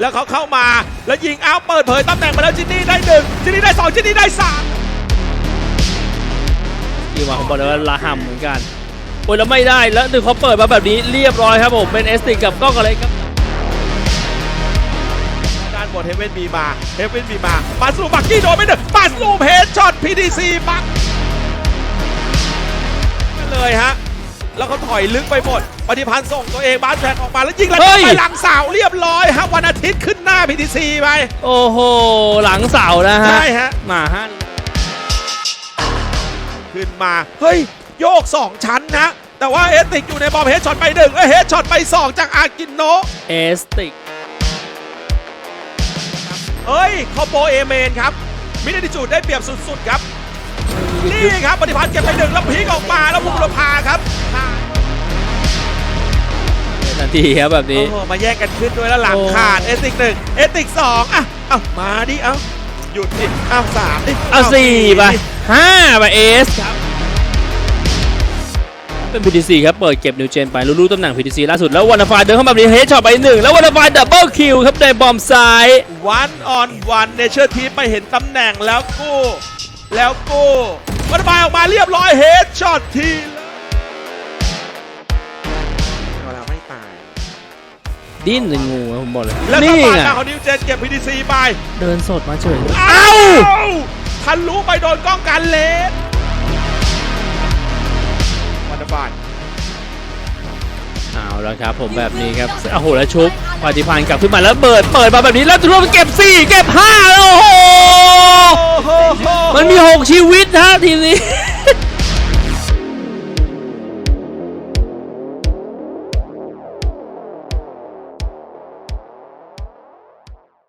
แล้วเขาเข้ามาแล้วยิงเอาเปิดเผยตำแหน่งมาแล้วจินนี่ได้หนึ่งจินนี่ได้สองจินนี่ได้สามที่ว่าผมบอกเลยว่าละห่ำเหมือนกันโอ้ยแล้วไม่ได้แล้วถึงเขาเปิดมาแบบนี้เรียบร้อยครับผมเป็นเอสติกกับกล้องอะไรครับด้านบนเฮเวนบีมาเฮเวนบีมามาสลูบักกี้โดนไปหนึ่งมาสลูเฮดช็อตพีดีซีบัก เขาถอยลึกไปหมด ปฏิพันธ์ส่งตัวเองบาสแทงออกมาแล้วยิงแล้วเฮ้ยไปหลังเสาเรียบร้อยฮะวันอาทิตย์ขึ้นหน้าพีดีซีไปโอ้โห หลังเสานะฮะ ใช่ฮะ มาฮะ ขึ้นมา เฮ้ย โยก 2 ชั้นนะ แต่ว่าเอสติกอยู่ในบอมเฮดช็อตไปหนึ่งเอ้ยเฮดช็อตไป 2 จากอากินโนะเอสติก เอ้ยคอมโบเอเมนครับ มินิจูดได้เปรียบสุด ๆ ครับ นี่ครับปฏิพันธ์เก็บไปหนึ่งแล้วพีกออกมาแล้วภูรพาครับ ทันทีครับแบบนี้ โอ้โหมาแย่งกันขึ้นด้วยแล้วหลังโอ้ ขาดเอสติกหนึ่งเอสติกสองอะเอามาดิเอาหยุดดิเอาสามดิเอาสี่ไปดิห้าไปเอสครับเป็น PTC ครับเปิดเก็บนิวเจนไปรู้ๆตำแหน่ง PTC ล่าสุดแล้ววันฟาเดินเข้ามาแบบนี้เฮดช็อตไปหนึ่งแล้ววันฟาดับเบิลคิวครับในบอมซ้าย วันออนวันเนเชอร์ทีไปเห็นตำแหน่งแล้วกู้แล้วกู้มันบายออกมาเรียบร้อยเฮดช็อตที ดิ้นเลยงูครับผมบอกเลยแล้วก็นี่มาไงดาวของนิวเจนเก็บ PDC ไป เดินสดมาเฉย เอ้าทะลุไปโดนกล้องกันเลนวันบายเอาแล้วครับผมแบบนี้ครับโอ้โหแล้วชุบปฏิพันธ์กลับขึ้นมาแล้วเปิดเปิดมาแบบนี้แล้วรวมเก็บ 4 เก็บ5แล้วโอ้โห โอ้โห มันมี 6 ชีวิตนะทีมนี้